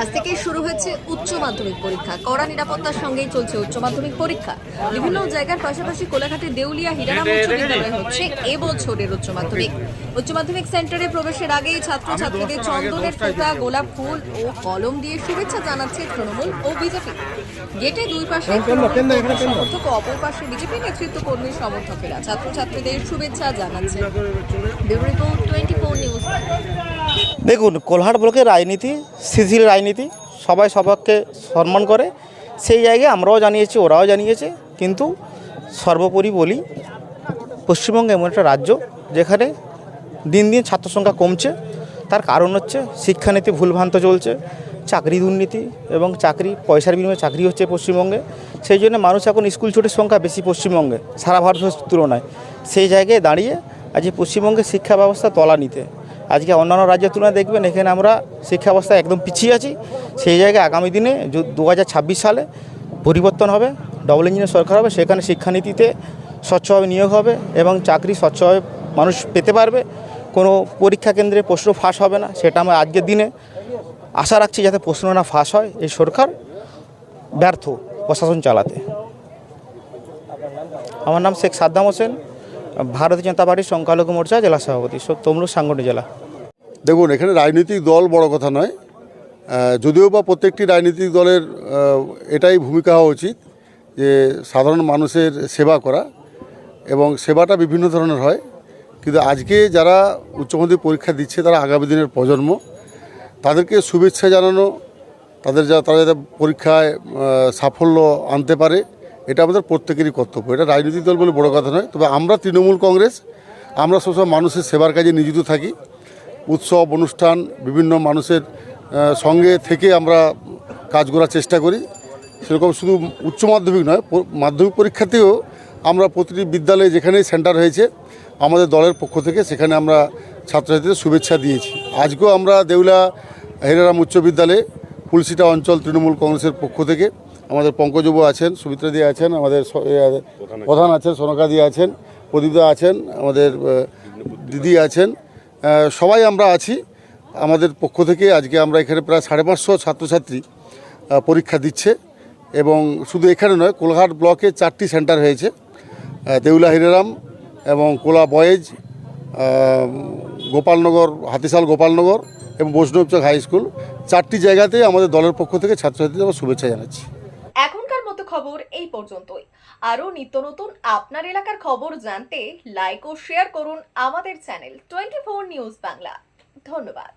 আজ থেকে শুরু হয়েছে উচ্চ মাধ্যমিক পরীক্ষা। কড়া নিরাপত্তার সঙ্গেই চলছে উচ্চ মাধ্যমিক পরীক্ষা। বিভিন্ন জায়গার পাশাপাশি কোলাঘাটের দেউলিয়া হিরারাম উচ্চ বিদ্যালয় হচ্ছে এবছরের উচ্চ মাধ্যমিক। উচ্চ মাধ্যমিক সেন্টারে প্রবেশের আগেই ছাত্র ছাত্রীদের চন্দনের ফোঁটা গোলাপ ফুল ও কলম দিয়ে শুভেচ্ছা জানাচ্ছে তৃণমূল ও বিজেপি। গেটে দুই পাশে সমর্থক ও অপর পাশে বিজেপি নেতৃত্ব কর্মী সমর্থকেরা। ছাত্রছাত্রীদের শুভেচ্ছা জানাচ্ছে। Bureau twenty four news. দেখুন কোলহাট ব্লকের রাজনীতি শিথিল রাজনীতি সবাই সবাইকে সম্মান করে, সেই জায়গায় আমরাও জানিয়েছি, ওরাও জানিয়েছে। কিন্তু সর্বোপরি বলি, পশ্চিমবঙ্গ এমন একটা রাজ্য যেখানে দিন দিন ছাত্র সংখ্যা কমছে। তার কারণ হচ্ছে শিক্ষানীতি ভুলভ্রান্ত চলছে, চাকরি দুর্নীতি এবং চাকরি, পয়সার বিনিময়ে চাকরি হচ্ছে পশ্চিমবঙ্গে। সেই জন্য মানুষ এখন স্কুল ছুটির সংখ্যা বেশি পশ্চিমবঙ্গে, সারা ভারতবর্ষের তুলনায়। সেই জায়গায় দাঁড়িয়ে আজকে পশ্চিমবঙ্গের শিক্ষা ব্যবস্থা তলা নিতে। আজকে অন্যান্য রাজ্যের তুলনায় দেখবেন এখানে আমরা শিক্ষা ব্যবস্থায় একদম পিছিয়ে আছি। সেই জায়গায় আগামী দিনে দু হাজার ছাব্বিশ সালে পরিবর্তন হবে ডবল ইঞ্জিনের সরকার হবে, সেখানে শিক্ষানীতিতে স্বচ্ছভাবে নিয়োগ হবে এবং চাকরি স্বচ্ছভাবে মানুষ পেতে পারবে। কোনো পরীক্ষা কেন্দ্রে প্রশ্ন ফাঁস হবে না, সেটা আমরা আজকের দিনে আশা রাখছি যাতে প্রশ্ন না ফাঁস হয়, এই সরকার ব্যর্থ প্রশাসন চালাতে। আমার নাম শেখ সাদ্দাম হোসেন। ভারতীয় জনতা পার্টির সংখ্যালঘু মোর্চা জেলা সভাপতি। তমলুক সাংগঠনিক জেলা। দেখুন, এখানে রাজনৈতিক দল বড় কথা নয়। যদিও বা প্রত্যেকটি রাজনৈতিক দলের এটাই ভূমিকা হওয়া উচিত যে সাধারণ মানুষের সেবা করা এবং সেবাটা বিভিন্ন ধরনের হয়। কিন্তু আজকে যারা উচ্চমাধ্যমিক পরীক্ষা দিচ্ছে, তারা আগামী দিনের প্রজন্ম, তাদেরকে শুভেচ্ছা জানানো, তাদের যা, তারা যাতে পরীক্ষায় সাফল্য আনতে পারে এটা আমাদের প্রত্যেকেরই কর্তব্য। এটা রাজনৈতিক দল বলে বড় কথা নয়। তবে আমরা তৃণমূল কংগ্রেস, আমরা সবসময় মানুষের সেবার কাজে নিয়োজিত থাকি। উৎসব, অনুষ্ঠান, বিভিন্ন মানুষের সঙ্গে থেকে আমরা কাজ করার চেষ্টা করি। সেরকম শুধু উচ্চ মাধ্যমিক নয় মাধ্যমিক পরীক্ষাতেও আমরা প্রতিটি বিদ্যালয়ে যেখানেই সেন্টার হয়েছে, আমাদের দলের পক্ষ থেকে সেখানে আমরা ছাত্রছাত্রীদের শুভেচ্ছা দিয়েছি। আজকেও আমরা দেউলা হেরারাম উচ্চ বিদ্যালয়ে পুলসিটা অঞ্চল তৃণমূল কংগ্রেসের পক্ষ থেকে আমাদের পঙ্কজবাবু আছেন সুমিত্রা দি আছেন, আমাদের প্রধান আছেন সোনকা দি আছেন, প্রদীপদা আছেন, আমাদের দিদি আছেন। সবাই আমরা আছি। আমাদের পক্ষ থেকে আজকে আমরা এখানে প্রায় সাড়ে পাঁচশো ছাত্রছাত্রী পরীক্ষা দিচ্ছে এবং শুধু এখানে নয় কোলাঘাট ব্লকে চারটি সেন্টার হয়েছে। দেউলা হিরেরাম এবং কোলা বয়েজ গোপালনগর, হাতিশাল গোপালনগর এবং বৈষ্ণবচক হাই স্কুল। চারটি জায়গাতেই আমাদের দলের পক্ষ থেকে ছাত্রছাত্রীদের আমরা শুভেচ্ছা জানাচ্ছি। এখনকার মতো খবর এই পর্যন্তই। আরও নিত্য নতুন আপনার এলাকার খবর জানতে লাইক ও শেয়ার করুন আমাদের channel twenty four news Bangla. ধন্যবাদ।